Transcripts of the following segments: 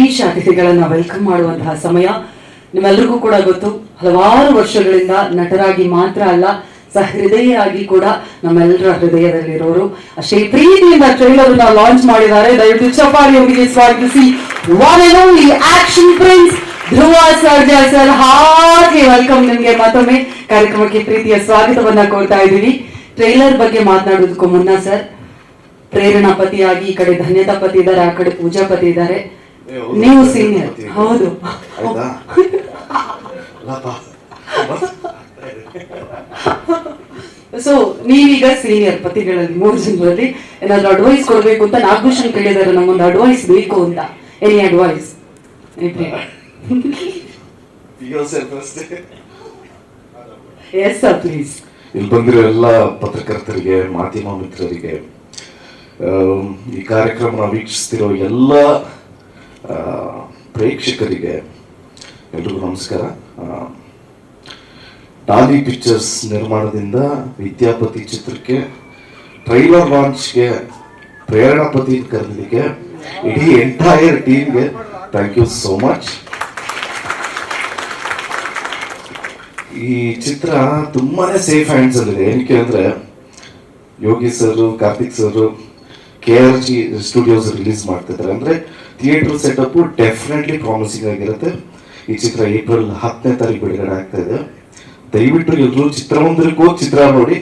ವಿಶೇಷ ಅತಿಥಿಗಳನ್ನ ವೆಲ್ಕಮ್ ಮಾಡುವಂತಹ ಸಮಯ ನಿಮ್ಮೆಲ್ಲರಿಗೂ ಕೂಡ ಗೊತ್ತು. ಹಲವಾರು ವರ್ಷಗಳಿಂದ ನಟರಾಗಿ ಮಾತ್ರ ಅಲ್ಲ, ಸಹೃದಯಿಯಾಗಿ ಕೂಡ ನಮ್ಮೆಲ್ಲರ ಹೃದಯದಲ್ಲಿರೋರು. ಅಷ್ಟೇ ಪ್ರೀತಿಯಿಂದ ಟ್ರೈಲರ್ ಲಾಂಚ್ ಮಾಡಿದ್ದಾರೆ. ದಯವಿಟ್ಟು ಸ್ವಾಗತಿಸಿ. One and only action prince Dhruva Sarja sir. ಹಾಗೆ ವೆಲ್ಕಮ್ ನಿಮ್ಗೆ ಮತ್ತೊಮ್ಮೆ ಕಾರ್ಯಕ್ರಮಕ್ಕೆ ಪ್ರೀತಿಯ ಸ್ವಾಗತವನ್ನ ಕೋರ್ತಾ ಇದ್ದೀವಿ. ಟ್ರೈಲರ್ ಬಗ್ಗೆ ಮಾತನಾಡೋದಕ್ಕೂ ಮುನ್ನ ಸರ್ ಪ್ರೇರಣಾ ಪತಿಯಾಗಿ ಈ ಕಡೆ ಧನ್ಯತಾ ಪತಿ ಇದ್ದಾರೆ, ಆ ಕಡೆ ಪೂಜಾ ಪತಿ ಇದ್ದಾರೆ. ನೀವು ಸೀನಿಯರ್ ಹೌದು. ಆಯ್ತಾ ಸೊ ನೀವೀಗ ಸೀನಿಯರ್ ಪತಿಗಳಲ್ಲಿ ಮೂರು ಜನರಲ್ಲಿ ಏನಾದ್ರು ಅಡ್ವೈಸ್ ಕೊಡ್ಬೇಕು ಅಂತ ನಾಗಭೂಷಣ್ ಕೇಳಿದಾರೆ ನಮ್ಮೊಂದು ಅಡ್ವೈಸ್ ಬೇಕು ಅಂತ. Any advice yes sir please ಇಲ್ಲಿ ಬಂದಿರೋ ಎಲ್ಲ ಪತ್ರಕರ್ತರಿಗೆ ಮಾಧ್ಯಮ ಮಿತ್ರರಿಗೆ ಈ ಕಾರ್ಯಕ್ರಮ ವೀಕ್ಷಿಸ್ತಿರೋ ಎಲ್ಲ ಪ್ರೇಕ್ಷಕರಿಗೆ ಎಲ್ರಿಗೂ ನಮಸ್ಕಾರ. ಟಾಲಿ ಪಿಕ್ಚರ್ಸ್ ನಿರ್ಮಾಣದಿಂದ ವಿದ್ಯಾಪತಿ ಚಿತ್ರಕ್ಕೆ ಟ್ರೈಲರ್ ಲಾಂಚ್ಗೆ ಪ್ರೇರಣಾಪತಿ ಕರೆದಿದ್ದಕ್ಕೆ ಇಡೀ ಎಂಟೈರ್ ಟೀಮ್ಗೆ ಥ್ಯಾಂಕ್ ಯು ಸೋ ಮಚ್ ಈ ಚಿತ್ರ ತುಂಬಾನೇ ಸೇಫ್ ಹ್ಯಾಂಡ್ಸ್ ಅಲ್ಲಿದೆ. ಏನಕ್ಕೆ ಅಂದರೆ Yogi sir, Karthik sir K R G studios release ಮಾಡ್ತಿದ್ದಾರೆ. ಅಂದ್ರೆ ಥಿಯೇಟರ್ ಸೆಟಪ್ ಡೆಫಿನೆಟ್ಲಿ ಪ್ರಾಮಿಸಿಂಗ್ ಆಗಿರುತ್ತೆ. ಈ ಚಿತ್ರ ಏಪ್ರಿಲ್ ಹತ್ತನೇ ತಾರೀಕು ಬಿಡುಗಡೆ ಆಗ್ತಾ ಇದೆ. ದಯವಿಟ್ಟು ಎಲ್ಲರೂ ಚಿತ್ರಮಂದಿರಕ್ಕೆ ಹೋಗಿ ಚಿತ್ರ ನೋಡಿ.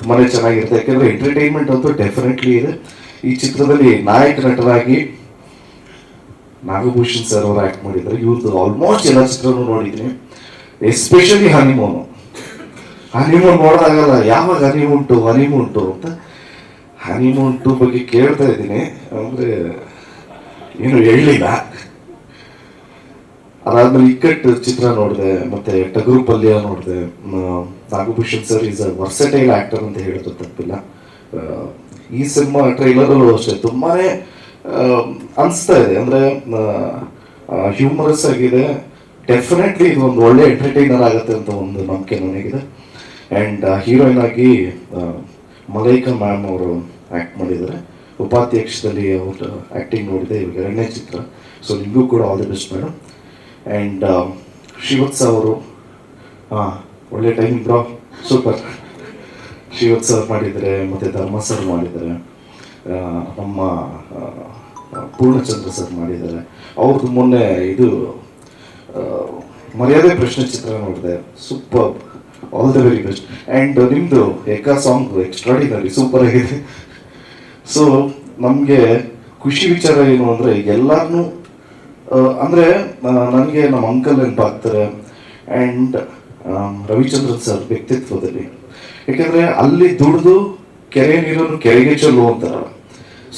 ತುಂಬಾನೇ ಚೆನ್ನಾಗಿರುತ್ತೆ. ಯಾಕಂದ್ರೆ ಎಂಟರ್ಟೈನ್ಮೆಂಟ್ ಅಂತೂ ಡೆಫಿನೆಟ್ಲಿ ಇದೆ. ಈ ಚಿತ್ರದಲ್ಲಿ ನಾಯಕ ನಟರಾಗಿ ನಾಗಭೂಷಣ್ ಸರ್ ಅವರು ಆಕ್ಟ್ ಮಾಡಿದ್ದಾರೆ. ಇವ್ರದ್ದು ಆಲ್ಮೋಸ್ಟ್ ಎಲ್ಲ ಚಿತ್ರನೂ ನೋಡಿದ್ದೀನಿ. ಎಸ್ಪೆಷಲಿ ಹನಿಮೂನು ಹನಿಮೂನ್ ನೋಡಿದಾಗಲ್ಲ, ಯಾವಾಗ ಹನಿಮೂನ್ ಟು ಹನಿಮೂನ್ ಟು ಅಂತ ಹನಿಮೂನ್ ಟು ಬಗ್ಗೆ ಕೇಳ್ತಾ ಇದ್ದೀನಿ. ಅಂದ್ರೆ ಏನು ಹೇಳಲಿಲ್ಲ ಅದಾದ್ಮೇಲೆ ಇಕ್ಕಟ್ಟು ಚಿತ್ರ ನೋಡಿದೆ, ಮತ್ತೆ ಟಗರು ಪಲ್ಯ ನೋಡಿದೆ. Nagabhushan sir is a versatile actor ಅಂತ ಹೇಳಿದ್ರು ತಪ್ಪಿಲ್ಲ. ಈ ಸಿನಿಮಾ ಟ್ರೈಲರಲ್ಲೂ ಅಷ್ಟೇ. ತುಂಬಾನೇ ಅನಿಸ್ತಾ ಇದೆ. ಅಂದ್ರೆ ಹ್ಯೂಮರಸ್ ಆಗಿದೆ. ಡೆಫಿನೆಟ್ಲಿ ಇದು ಒಂದು ಒಳ್ಳೆ ಎಂಟರ್ಟೈನರ್ ಆಗುತ್ತೆ ಅಂತ ಒಂದು ನಂಬಿಕೆ ನನಗಿದೆ. ಆ್ಯಂಡ್ ಹೀರೋಯಿನ್ ಆಗಿ ಮಲೈಕಾ ಮ್ಯಾಮ್ ಅವರು ಆ್ಯಕ್ಟ್ ಮಾಡಿದ್ದಾರೆ. ಉಪಾಧ್ಯಕ್ಷದಲ್ಲಿ ಅವರು ಆ್ಯಕ್ಟಿಂಗ್ ನೋಡಿದೆ ಇವಾಗ ಎರಡನೇ ಚಿತ್ರ. ಸೊ ನಿಮಗೂ ಕೂಡ all the best madam and Shivatsa ಅವರು, ಹಾಂ, ಒಳ್ಳೆ time bro super Shivath sir ಮಾಡಿದ್ದಾರೆ, ಮತ್ತು ಧರ್ಮ ಸರ್ ಮಾಡಿದ್ದಾರೆ. ನಮ್ಮ ಪೂರ್ಣಚಂದ್ರ ಸರ್ ಮಾಡಿದ್ದಾರೆ. ಅವ್ರದ್ದು ಮೊನ್ನೆ ಇದು ಮರ್ಯಾದೆ ಪ್ರಶ್ನೆ ಚಿತ್ರ ನೋಡಿದೆ. Super all the very best and ನಿಮ್ಮದು ಏಕಾ ಸಾಂಗ್ ಎಕ್ಸ್ಟ್ರಾಡಿನರಿ ಸೂಪರ್ ಆಗಿದೆ. ಸೊ ನಮಗೆ ಖುಷಿ ವಿಚಾರ ಏನು ಅಂದರೆ ಎಲ್ಲರನ್ನೂ ಅಂದರೆ ನನಗೆ ನಮ್ಮ ಅಂಕಲ್ ನೆನಪಾಗ್ತಾರೆ ಆ್ಯಂಡ್ ರವಿಚಂದ್ರನ್ ಸರ್ ವ್ಯಕ್ತಿತ್ವದಲ್ಲಿ. ಯಾಕೆಂದರೆ ಅಲ್ಲಿ ದುಡಿದು, ಕೆರೆ ನೀರನ್ನು ಕೆರೆಗೆ ಚೆಲ್ಲು ಅಂತಾರಲ್ಲ.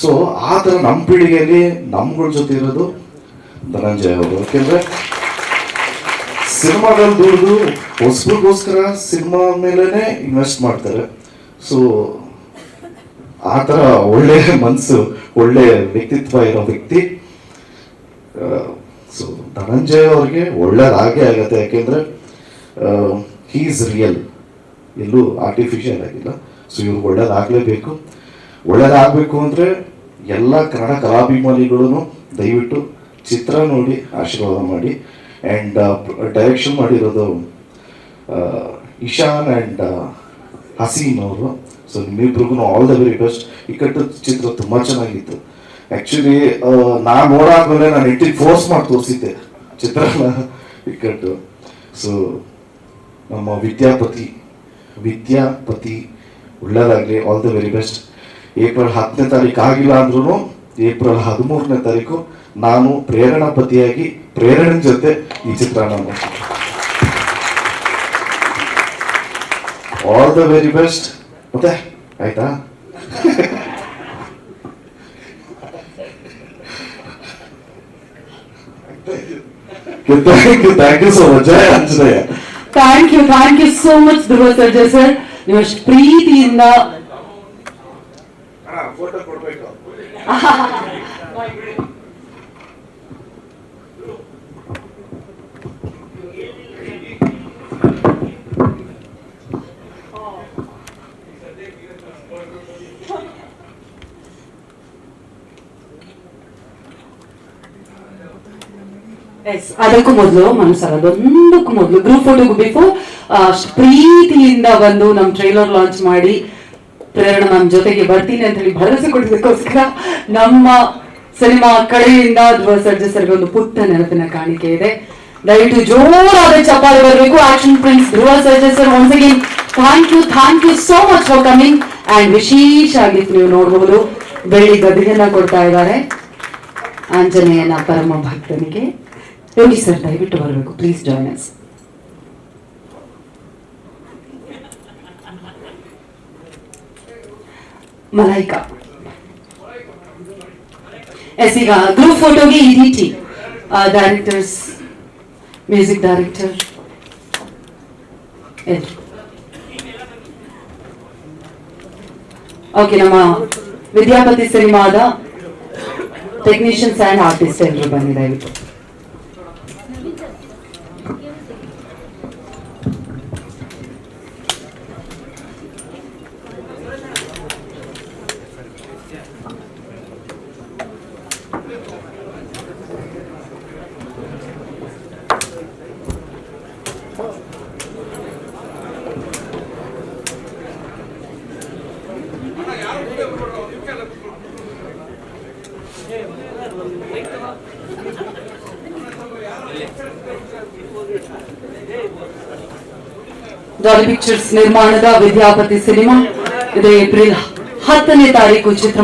ಸೊ ಆ ಥರ ನಮ್ಮ ಪೀಳಿಗೆಯಲ್ಲಿ ನಮ್ಗಳ ಜೊತೆ ಇರೋದು ಧನಂಜಯ ಅವರು. ಯಾಕೆಂದರೆ ಸಿನಿಮಾದಲ್ಲಿ ದುಡಿದು ಹೊಸಬ್ರಿಗೋಸ್ಕರ ಸಿನಿಮಾ ಮೇಲೇ ಇನ್ವೆಸ್ಟ್ ಮಾಡ್ತಾರೆ. ಸೊ ಆ ಥರ ಒಳ್ಳೆ ಮನಸ್ಸು ಒಳ್ಳೆ ವ್ಯಕ್ತಿತ್ವ ಇರೋ ವ್ಯಕ್ತಿ. ಸೊ ಧನಂಜಯ ಅವ್ರಿಗೆ ಒಳ್ಳೇದಾಗೇ ಆಗತ್ತೆ. ಯಾಕೆಂದ್ರೆ ಹೀಸ್ ರಿಯಲ್ ಎಲ್ಲೂ ಆರ್ಟಿಫಿಷಿಯಲ್ ಆಗಿಲ್ಲ. ಸೊ ಇವ್ರಿಗೆ ಒಳ್ಳೇದಾಗಲೇಬೇಕು. ಒಳ್ಳೇದಾಗಬೇಕು ಅಂದರೆ ಎಲ್ಲ ಕನ್ನಡ ಕಲಾಭಿಮಾನಿಗಳು ದಯವಿಟ್ಟು ಚಿತ್ರ ನೋಡಿ, ಆಶೀರ್ವಾದ ಮಾಡಿ. ಆ್ಯಂಡ್ ಡೈರೆಕ್ಷನ್ ಮಾಡಿರೋದು ಇಶಾನ್ ಆ್ಯಂಡ್ ಹಸೀನ್ ಅವರು. ಸೊ ನಿಮ್ಮಿಬ್ರಿಗೂ ಆಲ್ ದ ವೆರಿ ಬೆಸ್ಟ್ ಇಕ್ಕಟ್ಟು ಚಿತ್ರ ತುಂಬ ಚೆನ್ನಾಗಿತ್ತು. ಆ್ಯಕ್ಚುಲಿ ನಾನು ನೋಡಾದ್ಮೇಲೆ ನಾನು ಇಟ್ಟಿ ಫೋರ್ಸ್ ಮಾಡಿ ತೋರಿಸಿದ್ದೆ ಚಿತ್ರನ ಇಕ್ಕಟ್ಟು ಸೊ ನಮ್ಮ ವಿದ್ಯಾಪತಿ ವಿದ್ಯಾಪತಿ ಒಳ್ಳೆಯದಾಗಲಿ all the very best April ಹತ್ತನೇ ತಾರೀಕು ಆಗಿಲ್ಲ ಅಂದ್ರೂ ಏಪ್ರಿಲ್ ಹದಿಮೂರನೇ ತಾರೀಕು ನಾನು ಪ್ರೇರಣಾಪತಿಯಾಗಿ ಪ್ರೇರಣೆ ಜೊತೆ ಈ ಚಿತ್ರನ ನೋಡ್ತೀನಿ ಆಲ್ ದ ವೆರಿ ಬೆಸ್ಟ್ ಮತ್ತೆ ಆಯ್ತಾ thank you thank you so much Jaya Anjaneya thank you thank you so much Dhruva Sarja sir ನೀವು ಅಷ್ಟು ಪ್ರೀತಿಯಿಂದ ಫೋಟೋ ಕೊಡ್ಬೇಕು ಅದಕ್ಕೂ ಮೊದಲು ಮನಸ್ಸಲ್ಲ ಅದೊಂದಕ್ಕೂ ಮೊದಲು. ಗ್ರೂಪ್ ಫೋಟೋಗೂ ಬಿಫೋರ್ ಪ್ರೀತಿಯಿಂದ ಬಂದು ನಮ್ಮ ಟ್ರೈಲರ್ ಲಾಂಚ್ ಮಾಡಿ ಪ್ರೇರಣ ನಮ್ಮ ಜೊತೆಗೆ ಬರ್ತೀನಿ ಅಂತ ಹೇಳಿ ಭರವಸೆ ಕೊಡೋದಕ್ಕೋಸ್ಕರ ನಮ್ಮ ಸಿನಿಮಾ ಕಡೆಯಿಂದ ಧ್ರುವ ಸರ್ಜಾ ಸರ್ಗೆ ಒಂದು ಪುಟ್ಟ ನೆನಪಿನ ಕಾಣಿಕೆ ಇದೆ. ದಯವಿಟ್ಟು ಜೋರಾದ ಚಪ್ಪಾಳೆ ಬರಬೇಕು. Action friends Dhruva Sarja sir once again thank you thank you so much for coming and ವಿಶೇಷ ಆಗಿತ್ತು ನೀವು ನೋಡಬಹುದು ಬೆಳ್ಳಿ ಗದಿಗೆನ ಕೊಡ್ತಾ ಇದ್ದಾರೆ. ಆಂಜನೇಯನ ಪರಮ ಭಕ್ತನಿಗೆ. ಯೋಗಿ ಸರ್, ದಯವಿಟ್ಟು ಬರಬೇಕು. Please join us Malaika. Yes, ಈಗ ಗ್ರೂಪ್ ಫೋಟೋಗೆ ಇಡಿಟಿ ಡೈರೆಕ್ಟರ್ಸ್ ಮ್ಯೂಸಿಕ್ ಡೈರೆಕ್ಟರ್ ಓಕೆ ನಮ್ಮ ವಿದ್ಯಾಪತಿ ಸಿನಿಮಾದ ಟೆಕ್ನಿಷಿಯನ್ಸ್ ಆ್ಯಂಡ್ ಆರ್ಟಿಸ್ಟ್ ಎಲ್ಲರೂ ಬನ್ನಿ, ದಯವಿಟ್ಟು. ಡಾಲಿ ಪಿಕ್ಚರ್ಸ್ ನಿರ್ಮಾಣದ ವಿದ್ಯಾಪತಿ ಸಿನಿಮಾ ಇದು ಏಪ್ರಿಲ್ ಹತ್ತನೇ ತಾರೀಕು ಚಿತ್ರ